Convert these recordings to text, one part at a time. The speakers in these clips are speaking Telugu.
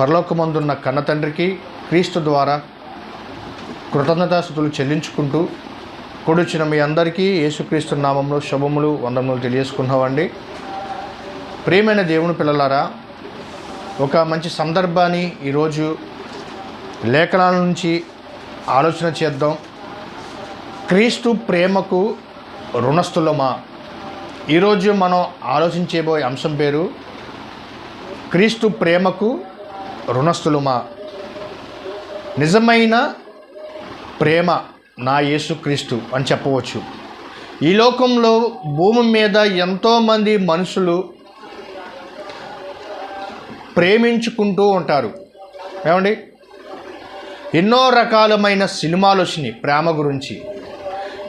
పరలోకమందున్న కన్న తండ్రికి క్రీస్తు ద్వారా కృతజ్ఞతాస్థుతులు చెల్లించుకుంటూ కూడొచ్చిన మీ అందరికీ యేసుక్రీస్తు నామంలో శుభములు వందములు తెలియజేసుకున్నామండి ప్రియమైన దేవుని పిల్లలారా ఒక మంచి సందర్భాన్ని ఈరోజు లేఖనాల నుంచి ఆలోచన చేద్దాం. క్రీస్తు ప్రేమకు రుణస్థులమా? ఈరోజు మనం ఆలోచించేబోయే అంశం పేరు క్రీస్తు ప్రేమకు రుణస్థులుమా? నిజమైన ప్రేమ నా యేసుక్రీస్తు అని చెప్పవచ్చు. ఈ లోకంలో భూమి మీద ఎంతోమంది మనుషులు ప్రేమించుకుంటూ ఉంటారు. ఏమండి? ఎన్నో రకాలమైన సినిమాలు వచ్చినాయి ప్రేమ గురించి.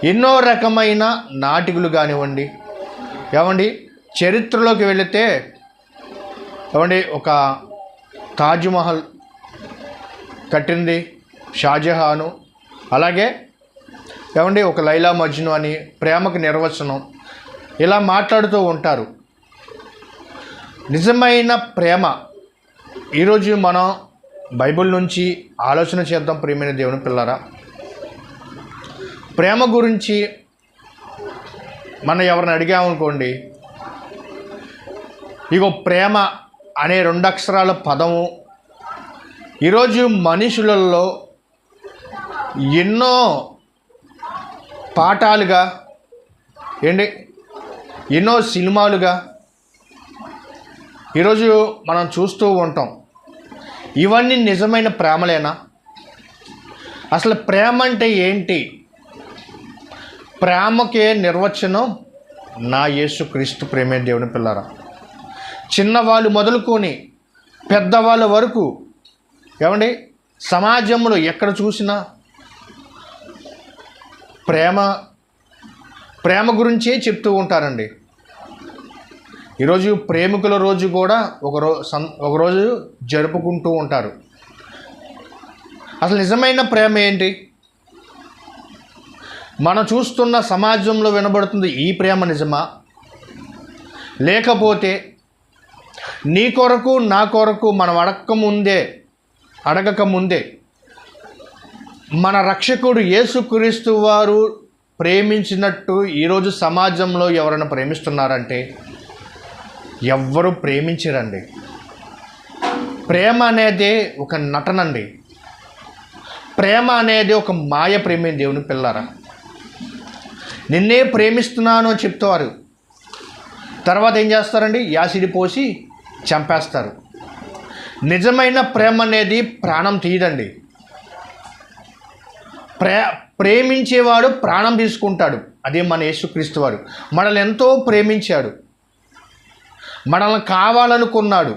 ఎన్నో రకమైన నాటికలు కానివ్వండి. ఏమండి? చరిత్రలోకి వెళితే ఏమండి? ఒక తాజ్మహల్ కట్టింది షాజహాను. అలాగే ఏమండి ఒక లైలా మజ్ను అని ప్రేమకు నిర్వచనం. ఇలా మాట్లాడుతూ ఉంటారు. నిజమైన ప్రేమ. ఈరోజు మనం బైబిల్ నుంచి ఆలోచన చేద్దాం ప్రియమైన దేవుని పిల్లరా. ప్రేమ గురించి మనం ఎవరిని అడిగామనుకోండి ఇగో ప్రేమ అనే రెండు అక్షరాల పదము. ఈరోజు మనుషులలో ఎన్నో పాఠాలుగా ఏంటి? ఎన్నో సినిమాలుగా ఈరోజు మనం చూస్తూ ఉంటాం. ఇవన్నీ నిజమైన ప్రేమలేనా? అసలు ప్రేమ అంటే ఏంటి? ప్రేమకే నిర్వచనం నా యేసు క్రీస్తు ప్రేమే దేవుని పిల్లరా. చిన్నవాళ్ళు మొదలుకొని పెద్దవాళ్ళ వరకు ఏమండి? సమాజంలో ఎక్కడ చూసినా ప్రేమ ప్రేమ గురించే చెప్తూ ఉంటారండి. ఈరోజు ప్రేమికుల రోజు కూడా ఒక రో సం ఒకరోజు జరుపుకుంటూ ఉంటారు. అసలు నిజమైన ప్రేమ ఏంటి? మనం చూస్తున్న సమాజంలో వినబడుతుంది ఈ ప్రేమ నిజమా? లేకపోతే నీ కొరకు నా కొరకు మనం అడగక ముందే అడగక ముందే మన రక్షకుడు యేసుక్రీస్తు వారు ప్రేమించినట్టు ఈరోజు సమాజంలో ఎవరైనా ప్రేమిస్తున్నారంటే ఎవ్వరు ప్రేమించరండి. ప్రేమ అనేది ఒక నటనండి. ప్రేమ అనేది ఒక మాయ ప్రేమే దేవుని పిల్లరా. నిన్నే ప్రేమిస్తున్నాను అని చెప్తారు తర్వాత ఏం చేస్తారండి? యాసిడి పోసి చంపేస్తారు. నిజమైన ప్రేమ అనేది ప్రాణం తీయదండి. ప్రే ప్రేమించేవాడు ప్రాణం తీసుకుంటాడు. అదే మన యేసుక్రీస్తు వారు. మనల్ని ఎంతో ప్రేమించాడు. మనల్ని కావాలనుకున్నాడు.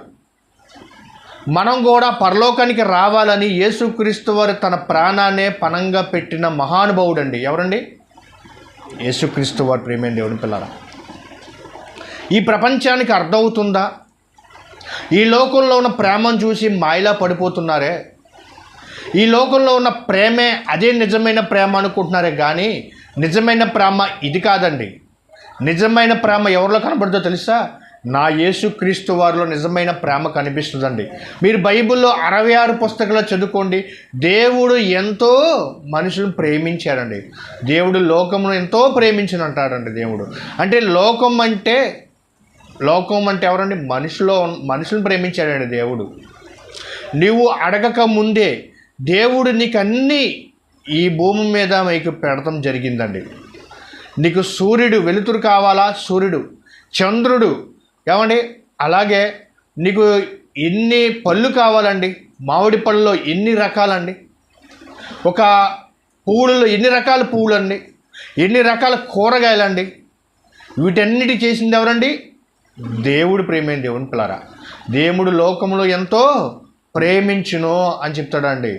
మనం కూడా పరలోకానికి రావాలని యేసుక్రీస్తు వారు తన ప్రాణాన్నే పణంగా పెట్టిన మహానుభావుడు అండి ఎవరండి? యేసుక్రీస్తు వారు ప్రేమైన దేవుని పిల్లరా. ఈ ప్రపంచానికి అర్థమవుతుందా? ఈ లోకంలో ఉన్న ప్రేమను చూసి మాయలా పడిపోతున్నారే? ఈ లోకంలో ఉన్న ప్రేమే అదే నిజమైన ప్రేమ అనుకుంటున్నారే కానీ నిజమైన ప్రేమ ఇది కాదండి. నిజమైన ప్రేమ ఎవరిలో కనబడుతుందో తెలుసా? నా యేసు క్రీస్తు వారిలో నిజమైన ప్రేమ కనిపిస్తుందండి. మీరు బైబిల్లో అరవై ఆరు పుస్తకాలు చదువుకోండి. దేవుడు ఎంతో మనుషులను ప్రేమించాడండి. దేవుడు లోకమును ఎంతో ప్రేమించిన అంటాడండి దేవుడు. అంటే లోకం అంటే లోకం అంటే ఎవరండి? మనిషిలో మనుషులను ప్రేమించాడండి దేవుడు. నీవు అడగక ముందే దేవుడు నీకు అన్నీ ఈ భూమి మీద మీకు పెడతాం జరిగిందండి. నీకు సూర్యుడు వెలుతురు కావాలా? సూర్యుడు. చంద్రుడు. ఏమండి? అలాగే నీకు ఎన్ని పళ్ళు కావాలండి? మామిడి పళ్ళలో ఎన్ని రకాలండి? ఒక పువ్వులలో ఎన్ని రకాల పువ్వులండి ఎన్ని రకాల కూరగాయలండి? వీటన్నిటి చేసింది ఎవరండి? దేవుడు ప్రేమైన దేవుని పిల్లరా? దేవుడు లోకంలో ఎంతో ప్రేమించును అని చెప్తాడండి.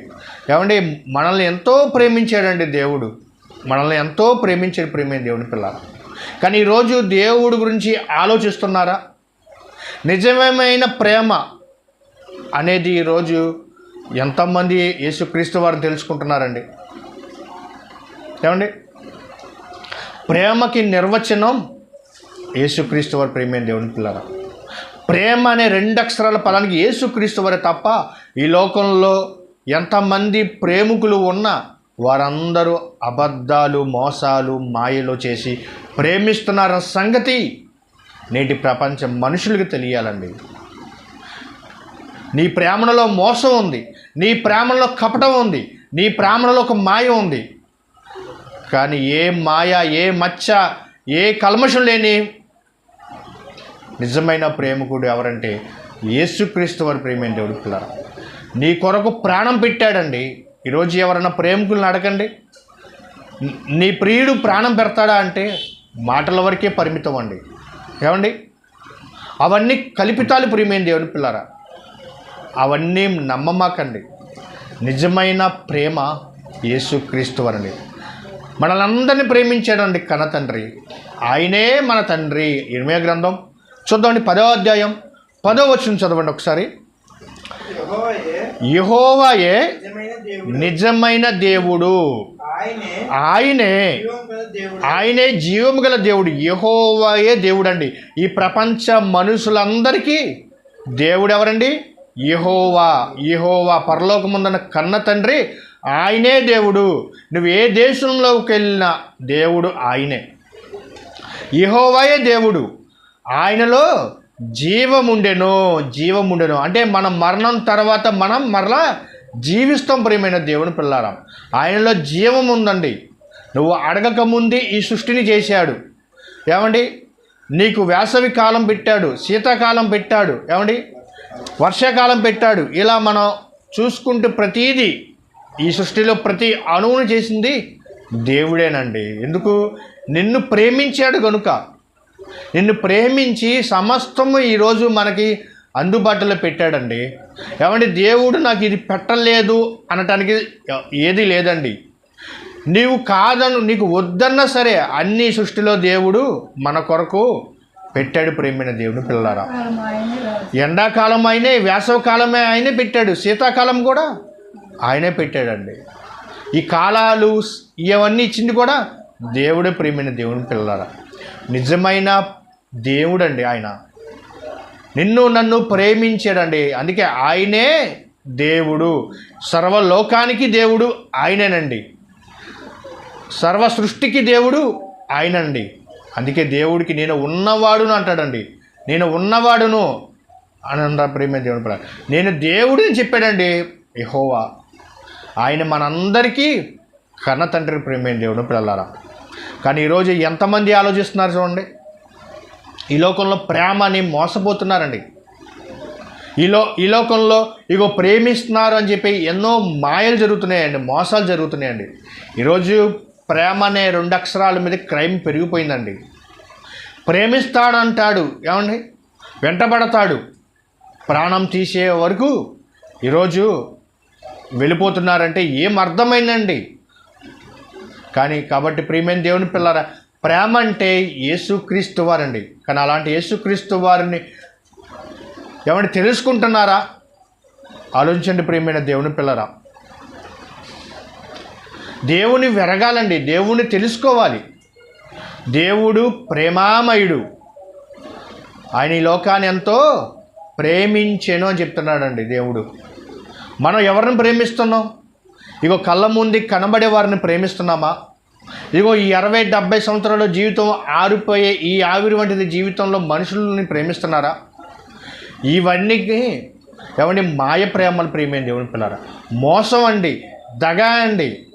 ఏమండి? మనల్ని ఎంతో ప్రేమించాడండి దేవుడు. మనల్ని ఎంతో ప్రేమించాడు ప్రేమైన దేవుని పిల్ల కానీ ఈరోజు దేవుడు గురించి ఆలోచిస్తున్నారా? నిజమైన ప్రేమ అనేది ఈరోజు ఎంతమంది యేసుక్రీస్తు వారిని తెలుసుకుంటున్నారండి. ఏమండి? ప్రేమకి నిర్వచనం యేసుక్రీస్తు వారి ప్రేమైన దేవుని పిల్లరా. ప్రేమ అనే రెండు అక్షరాల పదానికి యేసుక్రీస్తు వారే తప్ప ఈ లోకంలో ఎంతమంది ప్రేమికులు ఉన్నా వారందరూ అబద్ధాలు మోసాలు మాయలు చేసి ప్రేమిస్తున్నారన్న సంగతి నేటి ప్రపంచం మనుషులకు తెలియాలండి. నీ ప్రేమలో మోసం ఉంది నీ ప్రేమలో కపటం ఉంది నీ ప్రేమలో ఒక మాయ ఉంది. కానీ ఏ మాయ ఏ మచ్చ ఏ కల్మషం లేని నిజమైన ప్రేమకుడు ఎవరంటే యేసుక్రీస్తు వారి ప్రేమైన దేవుడు పిల్లరా. నీ కొరకు ప్రాణం పెట్టాడండి. ఈరోజు ఎవరైనా ప్రేమికులను అడగండి. నీ- ప్రియుడు ప్రాణం పెడతాడా అంటే మాటల వరకే పరిమితం అండి. ఏమండి? అవన్నీ కల్పితాలు ప్రియమైన దేవుని పిల్లరా. అవన్నీ నమ్మమాకండి. నిజమైన ప్రేమ యేసుక్రీస్తు మనల్ని అందరినీ ప్రేమించాడండి కన తండ్రి. ఆయనే మన తండ్రి. ఇనిమే గ్రంథం చూద్దామండి పదో అధ్యాయం పదో వచ్చిన చదవండి ఒకసారి. యహోవాయే నిజమైన దేవుడు. ఆయనే ఆయనే జీవము గల దేవుడు. ఆయనే జీవం గల దేవుడు యహోవాయే దేవుడు అండి ఈ ప్రపంచ మనుషులందరికీ దేవుడు ఎవరండి? యహోవా. యహోవా పరలోకముందన్న కన్న తండ్రి ఆయనే దేవుడు. నువ్వు ఏ దేశంలోకి వెళ్ళినా దేవుడు ఆయనే. యహోవాయే దేవుడు. ఆయనలో జీవముండెను జీవముండెను. అంటే మన మరణం తర్వాత మనం మరలా జీవిస్తాం ప్రియమైన దేవుని పిల్లారా. ఆయనలో జీవం ఉందండి నువ్వు అడగకముందే ఈ సృష్టిని చేశాడు. ఏమండి? నీకు వేసవి కాలం పెట్టాడు శీతాకాలం పెట్టాడు. ఏమండి? వర్షాకాలం పెట్టాడు. ఇలా మనం చూసుకుంటూ ప్రతీది ఈ సృష్టిలో ప్రతి అణువును చేసింది దేవుడేనండి. ఎందుకు? నిన్ను ప్రేమించాడు కనుక నిన్ను ప్రేమించి సమస్తము ఈరోజు మనకి అందుబాటులో పెట్టాడండి. ఏమంటే దేవుడు నాకు ఇది పెట్టలేదు అనటానికి ఏది లేదండి. నీవు కాదను నీకు వద్దన్నా సరే అన్ని సృష్టిలో దేవుడు మన కొరకు పెట్టాడు ప్రేమైన దేవుడు పిల్లరా ఎండాకాలం ఆయనే వేసవకాలమే ఆయనే పెట్టాడు శీతాకాలం కూడా ఆయనే పెట్టాడండి. ఈ కాలాలు ఇవన్నీ ఇచ్చింది కూడా దేవుడే ప్రేమైన దేవుని పిల్లరా నిజమైన దేవుడండి ఆయన. నిన్ను నన్ను ప్రేమించాడండి. అందుకే ఆయనే దేవుడు. సర్వలోకానికి దేవుడు ఆయనేనండి. సర్వ సృష్టికి దేవుడు ఆయనండి. అందుకే దేవుడికి నేను ఉన్నవాడును అంటాడండి. నేను ఉన్నవాడును అని అంటారు ప్రేమ దేవుడు నేను దేవుడిని చెప్పాడండి యహోవా. ఆయన మనందరికీ కన్న తండ్రి ప్రేమైన దేవుడు పిల్లలారా. కానీ ఈరోజు ఎంతమంది ఆలోచిస్తున్నారు చూడండి? ఈ లోకంలో ప్రేమ అని మోసపోతున్నారండి ఈలో ఈ లోకంలో ఇగో ప్రేమిస్తున్నారు అని చెప్పి ఎన్నో మాయలు జరుగుతున్నాయండి మోసాలు జరుగుతున్నాయండి. ఈరోజు ప్రేమ అనే రెండు అక్షరాల మీద క్రైమ్ పెరిగిపోయిందండి. ప్రేమిస్తాడంటాడు ఏమండి? వెంటబడతాడు. ప్రాణం తీసే వరకు ఈరోజు వెళ్ళిపోతున్నారంటే ఏం అర్థమైందండి? కానీ కాబట్టి ప్రియమైన దేవుని పిల్లరా ప్రేమ అంటే యేసుక్రీస్తు వారండి. కానీ అలాంటి యేసుక్రీస్తు వారిని ఏమంటే తెలుసుకుంటున్నారా? ఆలోచించండి ప్రియమైన దేవుని పిల్లరా. దేవుని వెరగాలండి దేవుని తెలుసుకోవాలి. దేవుడు ప్రేమామయుడు. ఆయన ఈ లోకాన్ని ఎంతో ప్రేమించెను అని చెప్తున్నాడండి దేవుడు. మనం ఎవరిని ప్రేమిస్తున్నాం? ఇగో కళ్ళ ముందు కనబడే వారిని ప్రేమిస్తున్నామా? ఇగో ఈ అరవై డెబ్బై సంవత్సరాల జీవితం ఆరిపోయే ఈ ఆవిరి వంటిది జీవితంలో మనుషులని ప్రేమిస్తున్నారా? ఇవన్నీ ఏమండి మాయ ప్రేమలు ప్రేమైన దేవుని పిల్లరా. మోసం అండి దగా అండి.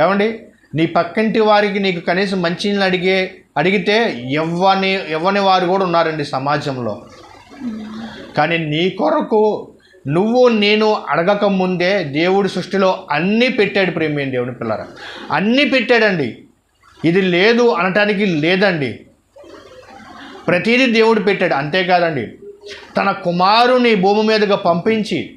ఏమండి నీ పక్కింటి వారికి నీకు కనీసం మంచినీళ్ళు అడిగే అడిగితే ఎవ్వని ఎవ్వని వారు కూడా ఉన్నారండి సమాజంలో. కానీ నీ కొరకు నువ్వు నేను అడగక ముందే దేవుడి సృష్టిలో అన్నీ పెట్టాడు ప్రేమియం దేవుని పిల్లర. అన్నీ పెట్టాడండి. ఇది లేదు అనటానికి లేదండి. ప్రతిదీ దేవుడు పెట్టాడు. అంతేకాదండి. తన కుమారుని భూమి మీదుగా పంపించి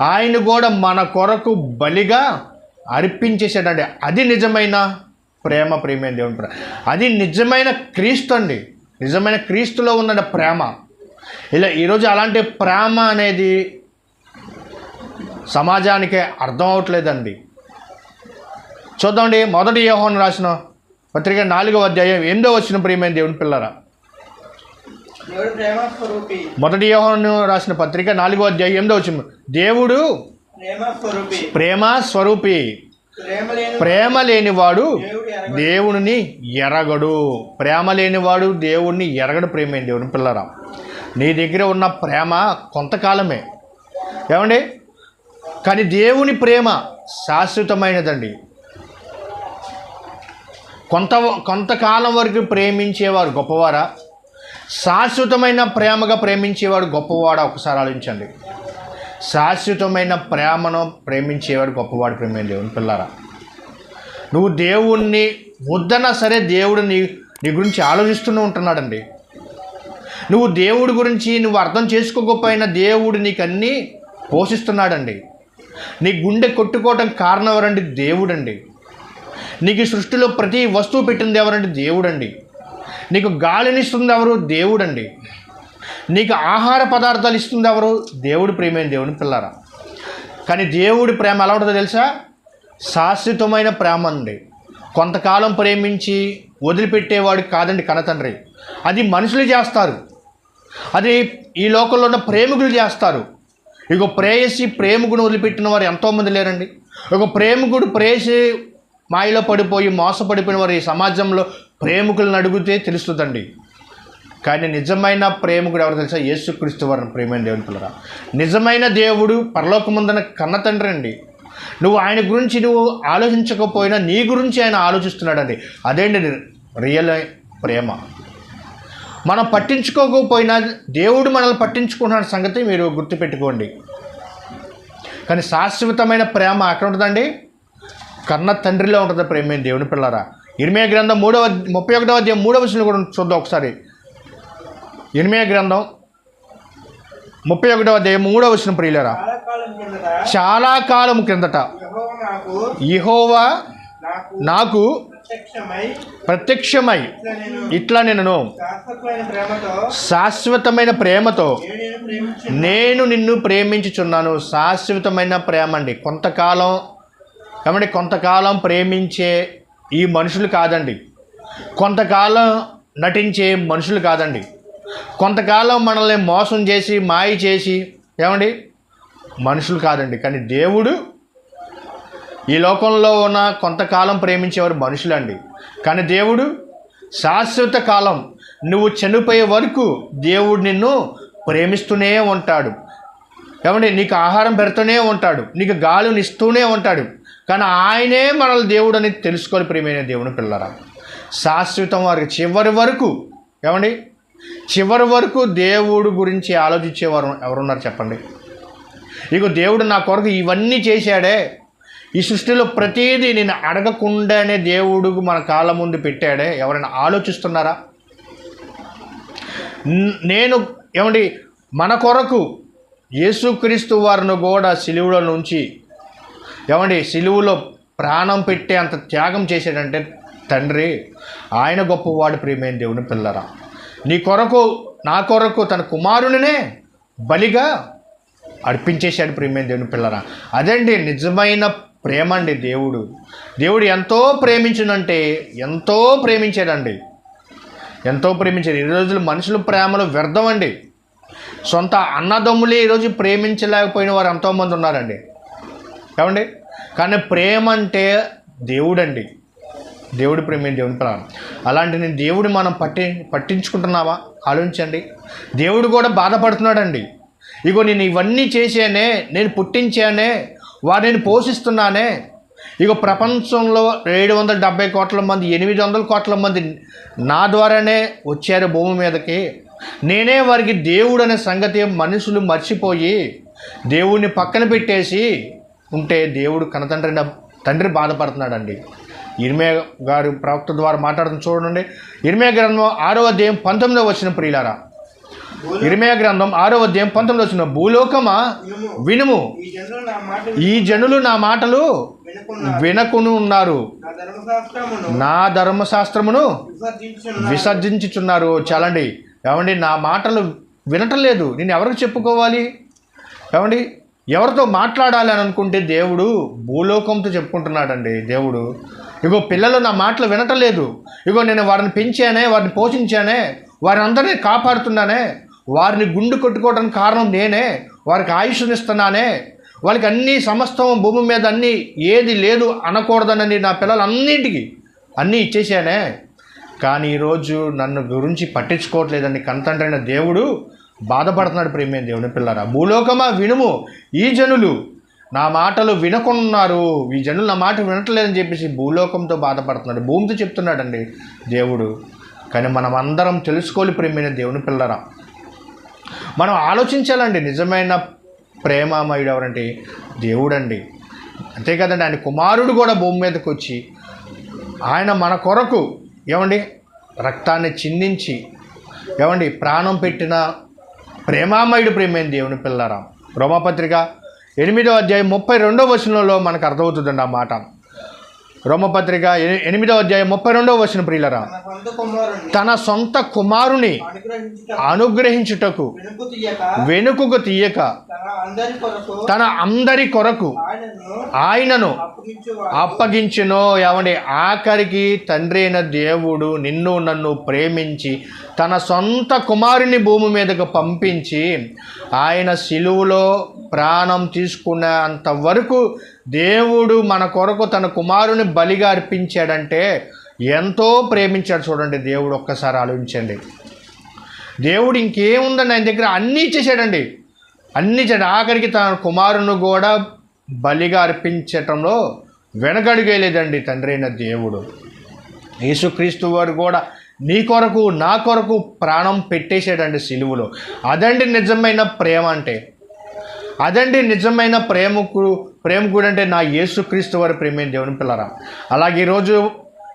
ఆయన కూడా మన కొరకు బలిగా అర్పించేసాడండి అది నిజమైన ప్రేమ ప్రేమైన దేవుని ప్రేమ అది నిజమైన క్రీస్తు అండి. నిజమైన క్రీస్తులో ఉన్న ప్రేమ. ఇలా ఈరోజు అలాంటి ప్రేమ అనేది సమాజానికే అర్థం అవట్లేదండి. చూద్దామండి మొదటి యోహోన్ రాసిన పత్రిక నాలుగవ అధ్యాయం ఎనిమిదో వచ్చిన ప్రియమైన దేవుని పిల్లరా. మొదటి యోహాను రాసిన పత్రిక నాలుగో అధ్యాయం ఎనిమిదో వచ్చింది దేవుడు ప్రేమ స్వరూపి. ప్రేమ లేనివాడు దేవుడిని ఎరగడు. ప్రేమ లేనివాడు దేవుడిని ఎరగడు ప్రేమ దేవుని పిల్లరా. నీ దగ్గర ఉన్న ప్రేమ కొంతకాలమే. ఏమండి? కానీ దేవుని ప్రేమ శాశ్వతమైనదండి. కొంత కొంతకాలం వరకు ప్రేమించేవారు గొప్పవారా? శాశ్వతమైన ప్రేమగా ప్రేమించేవాడు గొప్పవాడా? ఒకసారి ఆలోచించండి. శాశ్వతమైన ప్రేమను ప్రేమించేవాడు గొప్పవాడు ప్రేమే దేవుని పిల్లారా? నువ్వు దేవుణ్ణి వద్దన్నా సరే దేవుడు నీ నీ గురించి ఆలోచిస్తూనే ఉంటున్నాడండి. నువ్వు దేవుడి గురించి నువ్వు అర్థం చేసుకోకపోయినా దేవుడు నీకు అన్నీ పోషిస్తున్నాడండి. నీ గుండె కొట్టుకోవటం కారణం ఎవరండి దేవుడండి. నీకు ఈ సృష్టిలో ప్రతి వస్తువు పెట్టింది ఎవరండి? దేవుడండి. నీకు గాలినిస్తుంది ఎవరు? దేవుడండి. నీకు ఆహార పదార్థాలు ఇస్తుంది ఎవరు? దేవుడు ప్రేమైన దేవుని పిల్లరా. కానీ దేవుడి ప్రేమ ఎలా ఉంటుందో తెలుసా? శాశ్వతమైన ప్రేమ అండి. కొంతకాలం ప్రేమించి వదిలిపెట్టేవాడు కాదండి కనతండ్రి. అది మనుషులు చేస్తారు. అది ఈ లోకంలో ఉన్న ప్రేమికులు చేస్తారు. ఇక ప్రేయసి ప్రేమికుడు వదిలిపెట్టిన వారు ఎంతోమంది లేరండి. ఒక ప్రేమికుడు ప్రేసి మాయలో పడిపోయి మోసపడిపోయిన వారు ఈ సమాజంలో ప్రేమికులను అడిగితే తెలుస్తుందండి. కానీ నిజమైన ప్రేమికుడు ఎవరు తెలుసా? యేసుక్రీస్తు వారిని ప్రేమైన దేవుని పిల్లరా. నిజమైన దేవుడు పరలోకముందన కన్న తండ్రి అండి. నువ్వు ఆయన గురించి నువ్వు ఆలోచించకపోయినా నీ గురించి ఆయన ఆలోచిస్తున్నాడండి. అదేంటి రియల్ ప్రేమ. మనం పట్టించుకోకపోయినా దేవుడు మనల్ని పట్టించుకుంటున్న సంగతి మీరు గుర్తుపెట్టుకోండి. కానీ శాశ్వతమైన ప్రేమ ఎక్కడ ఉంటుందండి. కన్న తండ్రిలో ఉంటుంది ప్రేమ దేవుని పిల్లరా? ఇరిమే గ్రంథం మూడవ ముప్పై ఒకటవ అధ్యాయం మూడవ వచనం కూడా చూద్దాం ఒకసారి. ఇరిమే గ్రంథం ముప్పై ఒకటవ అధ్యాయం మూడవ వచనం ప్రియులరా? చాలా కాలం క్రిందట ఇహోవా నాకు ప్రత్యక్షమై ఇట్లా నేను శాశ్వతమైన ప్రేమతో నేను నిన్ను ప్రేమించుచున్నాను. శాశ్వతమైన ప్రేమ అండి కొంతకాలం ఏమండి? కొంతకాలం ప్రేమించే ఈ మనుషులు కాదండి. కొంతకాలం నటించే మనుషులు కాదండి. కొంతకాలం మనల్ని మోసం చేసి మాయ చేసి ఏమండి? మనుషులు కాదండి. కానీ దేవుడు ఈ లోకంలో ఉన్న కొంతకాలం ప్రేమించేవారు మనుషులండి. కానీ దేవుడు శాశ్వత కాలం నువ్వు చనిపోయే వరకు దేవుడు నిన్ను ప్రేమిస్తూనే ఉంటాడు. ఏమంటే నీకు ఆహారం పెడుతూనే ఉంటాడు. నీకు గాలిని ఇస్తూనే ఉంటాడు. కానీ ఆయనే మనల్ని దేవుడు అని తెలుసుకొని ప్రియమైన దేవుని పిల్లరా శాశ్వతం వారికి చివరి వరకు ఏమండి? చివరి వరకు దేవుడు గురించి ఆలోచించేవారు ఎవరున్నారు చెప్పండి? ఇక దేవుడు నా కొరకు ఇవన్నీ చేశాడే. ఈ సృష్టిలో ప్రతిదీ నేను అడగకుండానే దేవుడు మన కాళ్ళ ముందు పెట్టాడే. ఎవరైనా ఆలోచిస్తున్నారా? నేను ఏమండి మన కొరకు యేసుక్రీస్తు వారిని కూడా సిలువులో నుంచి ఏమండి సిలువులో ప్రాణం పెట్టే అంత త్యాగం చేశాడంటే తండ్రి ఆయన గొప్పవాడు ప్రియమైన దేవుని పిల్లరా. నీ కొరకు నా కొరకు తన కుమారునినే బలిగా అర్పించేశాడు ప్రియమైన దేవుని పిల్లరా. అదండి నిజమైన ప్రేమ అండి దేవుడు. దేవుడు ఎంతో ప్రేమించునంటే ఎంతో ప్రేమించాడండి. ఎంతో ప్రేమించాడు. ఈ రోజులు మనుషులు ప్రేమలు వ్యర్థం అండి సొంత అన్నదమ్ములే ఈరోజు ప్రేమించలేకపోయిన వారు ఎంతోమంది ఉన్నారండి. ఏమండి? కానీ ప్రేమ అంటే దేవుడండి. దేవుడు ప్రేమ దేవుని ప్రాణం అలాంటి నేను దేవుడు మనం పట్టి పట్టించుకుంటున్నావా ఆలోచించండి. దేవుడు కూడా బాధపడుతున్నాడండి. ఇగో నేను ఇవన్నీ చేశానే నేను పుట్టించానే వారిని పోషిస్తున్నానే. ఇక ప్రపంచంలో ఏడు వందల డెబ్బై కోట్ల మంది ఎనిమిది వందల కోట్ల మంది నా ద్వారానే వచ్చారు భూమి మీదకి. నేనే వారికి దేవుడు అనే సంగతి మనుషులు మర్చిపోయి దేవుడిని పక్కన పెట్టేసి ఉంటే దేవుడు కనతండ్రి తండ్రి బాధపడుతున్నాడండి. ఇర్మే గారు ప్రవక్త ద్వారా మాట్లాడుతున్న చూడండి. ఇర్మే గ్రంథం ఆరో అధ్యాయం పంతొమ్మిదో వచ్చిన ప్రియులారా ఇర్మే గ్రంథం ఆరో అధ్యాయం పంతొమ్మిదో వచ్చిన భూలోకమా? వినుము. ఈ జనులు నా మాటలు వినకును ఉన్నారు. నా ధర్మశాస్త్రమును విసర్జించుచున్నారు. చాలండి. ఏమండి నా మాటలు వినటం లేదు. నేను ఎవరికి చెప్పుకోవాలి? ఏమండి ఎవరితో మాట్లాడాలి అని అనుకుంటే దేవుడు భూలోకంతో చెప్పుకుంటున్నాడండి. దేవుడు ఇగో పిల్లలు నా మాటలు వినటం లేదు. ఇగో నేను వారిని పెంచానే వారిని పోషించానే వారందరినీ కాపాడుతున్నానే వారిని గుండు కొట్టుకోవడానికి కారణం నేనే. వారికి ఆయుష్నిస్తున్నానే. వాళ్ళకి అన్ని సమస్తం భూమి మీద అన్నీ ఏది లేదు అనకూడదనని నా పిల్లలన్నింటికి అన్నీ ఇచ్చేసానే కానీ ఈరోజు నన్ను గురించి పట్టించుకోవట్లేదని కనతండ్రైన దేవుడు. బాధపడుతున్నాడు ప్రేమే దేవుని పిల్లరా. భూలోకమా వినుము. ఈ జనులు నా మాటలు వినకున్నారు ఈ జనులు నా మాట వినట్లేదని చెప్పేసి భూలోకంతో బాధపడుతున్నాడు. భూమితో చెప్తున్నాడండి దేవుడు. కానీ మనం అందరం తెలుసుకోవాలి ప్రేమైన దేవుని పిల్లరా. మనం ఆలోచించాలండి నిజమైన ప్రేమమయుడు ఎవరంటే దేవుడండి. అంతే కదండి ఆయన కుమారుడు కూడా భూమి మీదకి వచ్చి ఆయన మన కొరకు ఏమండి రక్తాన్ని చిందించి ఏమండి ప్రాణం పెట్టిన ప్రేమామయుడు ప్రేమైన దేవుని పిల్లరా. రోమపత్రిక ఎనిమిదో అధ్యాయం ముప్పై రెండో వచనంలో మనకు అర్థమవుతుందండి ఆ మాట. రోమపత్రిక ఎనిమిదవ ఎనిమిదో అధ్యాయం ముప్పై రెండవ వచ్చిన ప్రియులరా. తన సొంత కుమారుని అనుగ్రహించుటకు వెనుకకు తీయక తన అందరి కొరకు ఆయనను అప్పగించినో. అప్పగించువాడు ఏమండి? ఆఖరికి తండ్రి అయిన దేవుడు నిన్ను నన్ను ప్రేమించి తన సొంత కుమారుని భూమి మీదకు పంపించి ఆయన సిలువులో ప్రాణం తీసుకునే వరకు దేవుడు మన కొరకు తన కుమారుని బలిగా అర్పించాడంటే ఎంతో ప్రేమించాడు చూడండి దేవుడు ఒక్కసారి ఆలోచించండి. దేవుడు ఇంకేముందండి ఆయన దగ్గర? అన్నీ ఇచ్చేసాడండి. అన్నీ ఇచ్చాడు. ఆఖరికి తన కుమారుని కూడా బలిగా అర్పించటంలో వెనకడుగేలేదండి తండ్రి అయిన దేవుడు. యేసుక్రీస్తు వారు కూడా నీ కొరకు నా కొరకు ప్రాణం పెట్టేశాడండి సిలువులో. అదండి నిజమైన ప్రేమ అంటే. అదండి నిజమైన ప్రేమకు ప్రేమకుడు అంటే నా యేసుక్రీస్తు వారి ప్రేమైన దేవుని పిల్లరా? అలాగే ఈరోజు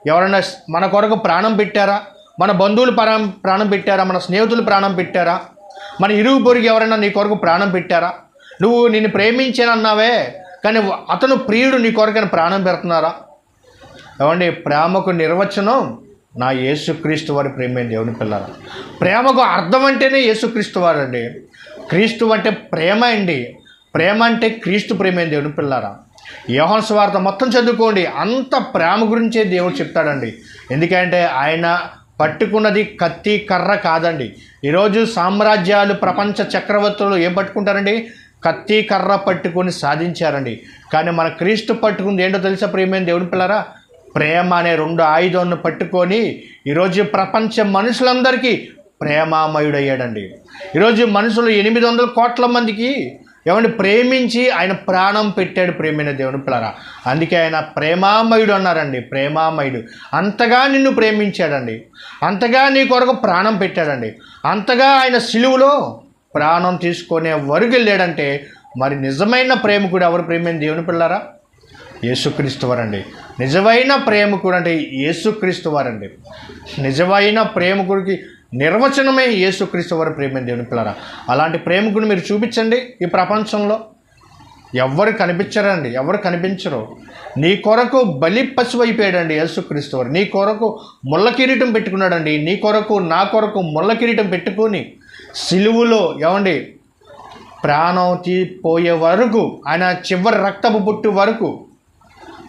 ఎవరైనా మన కొరకు ప్రాణం పెట్టారా? మన బంధువులు ప్రాణం ప్రాణం పెట్టారా? మన స్నేహితులు ప్రాణం పెట్టారా? మన ఇరుగు పొరుగు ఎవరైనా నీ కొరకు ప్రాణం పెట్టారా? నువ్వు నిన్ను ప్రేమించానన్నావే కానీ అతను ప్రియుడు నీ కొరకైనా ప్రాణం పెడుతున్నారా? ఏమండి ప్రేమకు నిర్వచనం నా యేసుక్రీస్తు వారి ప్రేమైన దేవుని పిల్లరా? ప్రేమకు అర్థం అంటేనే యేసుక్రీస్తు వారు అండి క్రీస్తు అంటే ప్రేమ అండి. ప్రేమ అంటే క్రీస్తు ప్రేమైన దేవుని పిల్లారా? యోహన్ స్వార్థ మొత్తం చదువుకోండి. అంత ప్రేమ గురించే దేవుడు చెప్తాడండి. ఎందుకంటే ఆయన పట్టుకున్నది కత్తి కర్ర కాదండి. ఈరోజు సామ్రాజ్యాలు ప్రపంచ చక్రవర్తులు ఏం పట్టుకుంటారండి? కత్తి కర్ర పట్టుకొని సాధించారండి. కానీ మన క్రీస్తు పట్టుకుంది ఏంటో తెలుసా ప్రేమైన దేవుని పిల్లరా? ప్రేమ అనే రెండు ఆయుధాలను పట్టుకొని ఈరోజు ప్రపంచ మనుషులందరికీ ప్రేమామయుడయ్యాడండి. ఈరోజు మనుషులు ఎనిమిది వందల కోట్ల మందికి ఏమండి? ప్రేమించి ఆయన ప్రాణం పెట్టాడు ప్రేమైన దేవుని పిల్లరా. అందుకే ఆయన ప్రేమామయుడు అన్నారండి. ప్రేమామయుడు. అంతగా నిన్ను ప్రేమించాడండి. అంతగా నీ కొరకు ప్రాణం పెట్టాడండి. అంతగా ఆయన సిలువులో ప్రాణం తీసుకునే వరకు వెళ్ళాడంటే మరి నిజమైన ప్రేమికుడు ఎవరు ప్రేమైన దేవుని పిల్లరా? యేసుక్రీస్తు వారండి. నిజమైన ప్రేమికుడు అంటే యేసుక్రీస్తు వారండి. నిజమైన ప్రేమికుడికి నిర్వచనమే యేసుక్రీస్తు వారి ప్రేమ దేవుని పిల్లరా. అలాంటి ప్రేమికుడు మీరు చూపించండి ఈ ప్రపంచంలో. ఎవరు కనిపించరండి ఎవరు కనిపించరు. నీ కొరకు బలి పశువు అయిపోయాడండి యేసుక్రీస్తు వారు. నీ కొరకు ముళ్ళ కిరీటం పెట్టుకున్నాడండి. నీ కొరకు నా కొరకు ముళ్ళ కిరీటం పెట్టుకొని సిలువులో ఏమండి? ప్రాణం తీపోయే వరకు ఆయన చివరి రక్తపు పుట్టు వరకు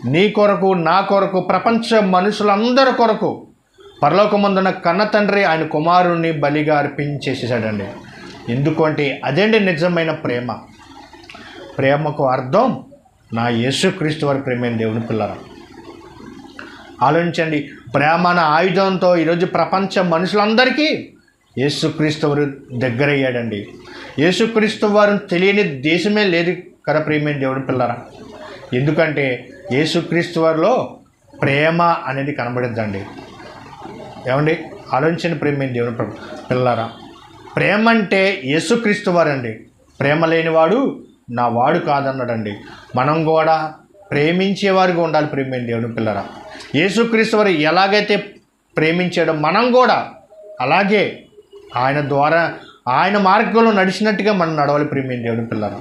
నీ కొరకు నా కొరకు ప్రపంచ మనుషులందరి కొరకు పరలోకమందున్న కన్న తండ్రి ఆయన కుమారుణ్ణి బలిగా అర్పించేసేసాడండి. ఎందుకంటే అదేంటి నిజమైన ప్రేమ? ప్రేమకు అర్థం నా యేసుక్రీస్తు వారి ప్రేమైన దేవుని పిల్లరా ఆలోచించండి. ప్రేమ అనే ఆయుధంతో ఈరోజు ప్రపంచ మనుషులందరికీ యేసుక్రీస్తు వారు దగ్గరయ్యాడండి. యేసుక్రీస్తు వారు తెలియని దేశమే లేదు కదా ప్రేమైన దేవుని పిల్లరా? ఎందుకంటే యేసుక్రీస్తు వారిలో ప్రేమ అనేది కనబడిద్దండి. ఏమండి? ఆలోచించిన ప్రేమ దేవుని ప్ర- పిల్లరా ప్రేమ అంటే యేసుక్రీస్తు వారండి. ప్రేమ లేనివాడు నా వాడు కాదన్నాడండి. మనం కూడా ప్రేమించేవారిగా ఉండాలి ప్రేమ దేవుని పిల్లరా యేసుక్రీస్తు వారు ఎలాగైతే ప్రేమించాడో మనం కూడా అలాగే ఆయన ద్వారా ఆయన మార్గంలో నడిచినట్టుగా మనం నడవాలి ప్రేమైన దేవుని పిల్లరా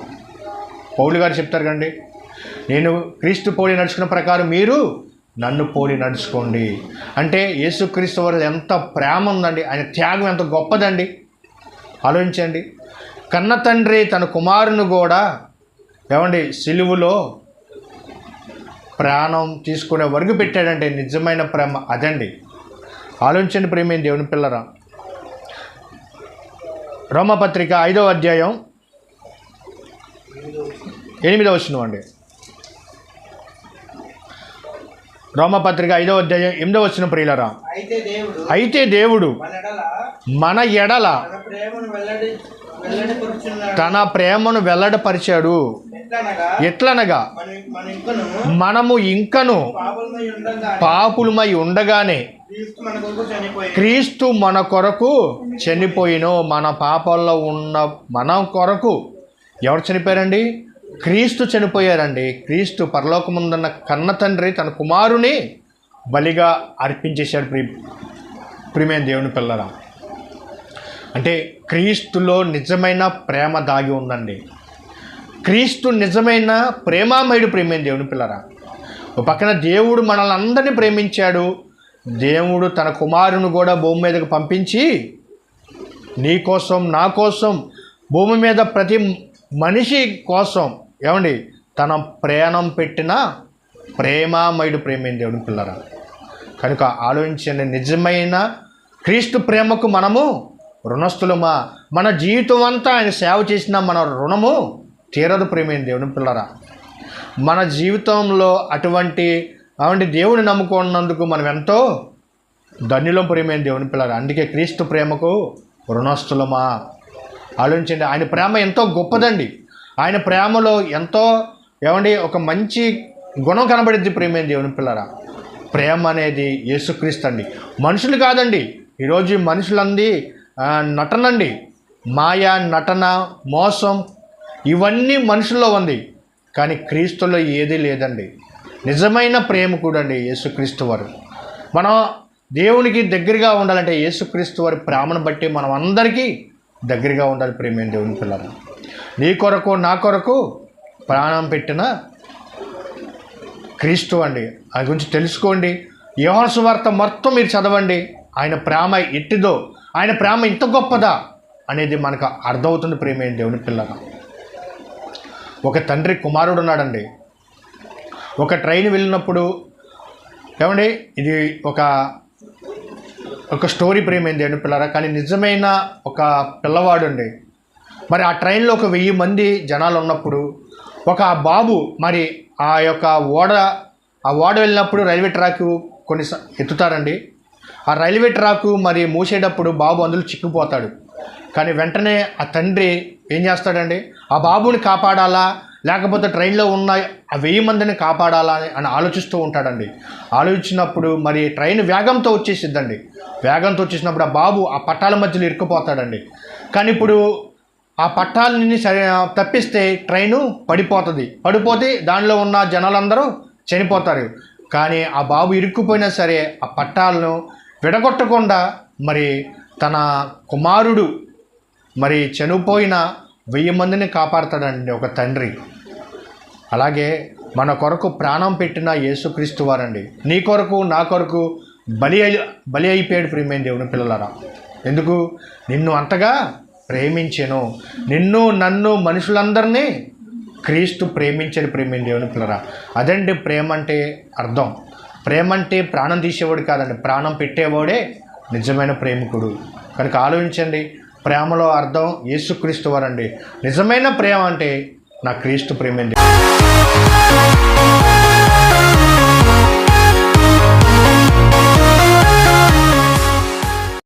పౌలు గారు చెప్తారు కండి నేను క్రీస్తు పోలి నడుచుకున్న ప్రకారం మీరు నన్ను పోలి నడుచుకోండి. అంటే యేసుక్రీస్తు వారు ఎంత ప్రేమ ఉందండి. ఆయన త్యాగం ఎంత గొప్పదండి. ఆలోచించండి. కన్న తండ్రి తన కుమారుని కూడా ఏమండి సిలువులో ప్రాణం తీసుకునే వరకు పెట్టాడంటే నిజమైన ప్రేమ అదండి. ఆలోచించండి ప్రేమేం దేవుని పిల్లరా. రోమపత్రిక ఐదవ అధ్యాయం ఎనిమిదవ వచనం అండి రోమపత్రిక ఐదవ అధ్యాయం ఎనిమిదవ వచ్చిన ప్రియులరా. అయితే దేవుడు మన ఎడల తన ప్రేమను వెల్లడపరిచాడు. ఎట్లనగా మనము ఇంకను పాపలమై ఉండగా పాపులమై ఉండగానే క్రీస్తు మన కొరకు చనిపోయి క్రీస్తు మన కొరకు చనిపోయిను మన పాపాల్లో ఉన్న మన కొరకు ఎవరు చనిపోయారండి? క్రీస్తు చనిపోయారండి. క్రీస్తు పరలోకముందున్న కన్న తండ్రి తన కుమారుని బలిగా అర్పించేశాడు ప్రి ప్రియమైన దేవుని పిల్లరా. అంటే క్రీస్తులో నిజమైన ప్రేమ దాగి ఉందండి. క్రీస్తు నిజమైన ప్రేమామయుడు ప్రేమైన దేవుని పిల్లరా. ఒక పక్కన దేవుడు మనల్ని అందరినీ ప్రేమించాడు. దేవుడు తన కుమారుని కూడా భూమి మీదకు పంపించి నీ కోసం నా కోసం భూమి మీద ప్రతి మనిషి కోసం ఏమండి తన ప్రయాణం పెట్టిన ప్రేమామయుడు ప్రేమైన దేవుని పిల్లరా? కనుక ఆలోచించండి నిజమైన క్రీస్తు ప్రేమకు మనము రుణస్థులమా? మన జీవితం అంతా ఆయన సేవ చేసిన మన రుణము తీరదు ప్రేమైన దేవుని పిల్లరా? మన జీవితంలో అటువంటి అవంటి దేవుని నమ్ముకున్నందుకు మనం ఎంతో ధన్యులం ప్రేమైన దేవుని పిల్లరా? అందుకే క్రీస్తు ప్రేమకు రుణస్థులమా? ఆలోచించండి. ఆయన ప్రేమ ఎంతో గొప్పదండి. ఆయన ప్రేమలో ఎంతో ఏమండి ఒక మంచి గుణం కనబడింది ప్రేమే దేవుని పిల్లరా? ప్రేమ అనేది యేసుక్రీస్తు అండి. మనుషులు కాదండి. ఈరోజు మనుషులంది నటనండి. మాయ నటన మోసం ఇవన్నీ మనుషుల్లో ఉంది. కానీ క్రీస్తులో ఏదీ లేదండి. నిజమైన ప్రేమ కూడా అండి యేసుక్రీస్తు వారు. మనం దేవునికి దగ్గరగా ఉండాలంటే యేసుక్రీస్తు వారి ప్రేమను బట్టి మనం అందరికీ దగ్గరగా ఉండాలి ప్రేమైన దేవుని పిల్లలు. నీ కొరకు నా కొరకు ప్రాణం పెట్టిన క్రీస్తు అండి. ఆయన గురించి తెలుసుకోండి. యోహాసు వార్త మొత్తం మీరు చదవండి. ఆయన ప్రేమ ఎట్టిదో ఆయన ప్రేమ ఇంత గొప్పదా అనేది మనకు అర్థమవుతుంది ప్రేమైన దేవుని పిల్లగా ఒక తండ్రి కుమారుడు ఉన్నాడండి. ఒక ట్రైన్ వెళ్ళినప్పుడు ఏమండి? ఇది ఒక ఒక స్టోరీ ప్రేమైంది అండి పిల్లరా. కానీ నిజమైన ఒక పిల్లవాడు అండి మరి ఆ ట్రైన్లో ఒక వెయ్యి మంది జనాలు ఉన్నప్పుడు ఒక బాబు మరి ఆ యొక్క ఓడ ఆ ఓడ వెళ్ళినప్పుడు రైల్వే ట్రాక్ కొన్ని ఎత్తుతారండి. ఆ రైల్వే ట్రాకు మరి మూసేటప్పుడు బాబు అందులో చిక్కుపోతాడు. కానీ వెంటనే ఆ తండ్రి ఏం చేస్తాడండి? ఆ బాబుని కాపాడాలా? లేకపోతే ట్రైన్లో ఉన్న ఆ వెయ్యి మందిని కాపాడాలని అని అని ఆలోచిస్తూ ఉంటాడండి. ఆలోచించినప్పుడు మరి ట్రైన్ వేగంతో వచ్చేసిద్దండి. వేగంతో వచ్చేసినప్పుడు ఆ బాబు ఆ పట్టాల మధ్యలో ఇరుక్కుపోతాడండి. కానీ ఇప్పుడు ఆ పట్టాలని సరి తప్పిస్తే ట్రైను పడిపోతుంది. పడిపోతే దానిలో ఉన్న జనాలందరూ చనిపోతారు. కానీ ఆ బాబు ఇరుక్కుపోయినా సరే ఆ పట్టాలను విడగొట్టకుండా మరి తన కుమారుడు మరి చనిపోయిన వెయ్యి మందిని కాపాడుతాడండి ఒక తండ్రి. అలాగే మన కొరకు ప్రాణం పెట్టిన యేసుక్రీస్తు వారండి. నీ కొరకు నా కొరకు బలి అయి బలి అయిపోయాడు ప్రియమైన దేవుని పిల్లలరా. ఎందుకు? నిన్ను అంతగా ప్రేమించాను. నిన్ను నన్ను మనుషులందరినీ క్రీస్తు ప్రేమించాడు ప్రేమైన దేవుని పిల్లరా అదండి ప్రేమ అంటే అర్థం. ప్రేమ అంటే ప్రాణం తీసేవాడు కాదండి. ప్రాణం పెట్టేవాడే నిజమైన ప్రేమికుడు. కనుక ఆలోచించండి. ప్రేమలో అర్థం యేసుక్రీస్తు వారండి. నిజమైన ప్రేమ అంటే నా క్రీస్తు ప్రేమ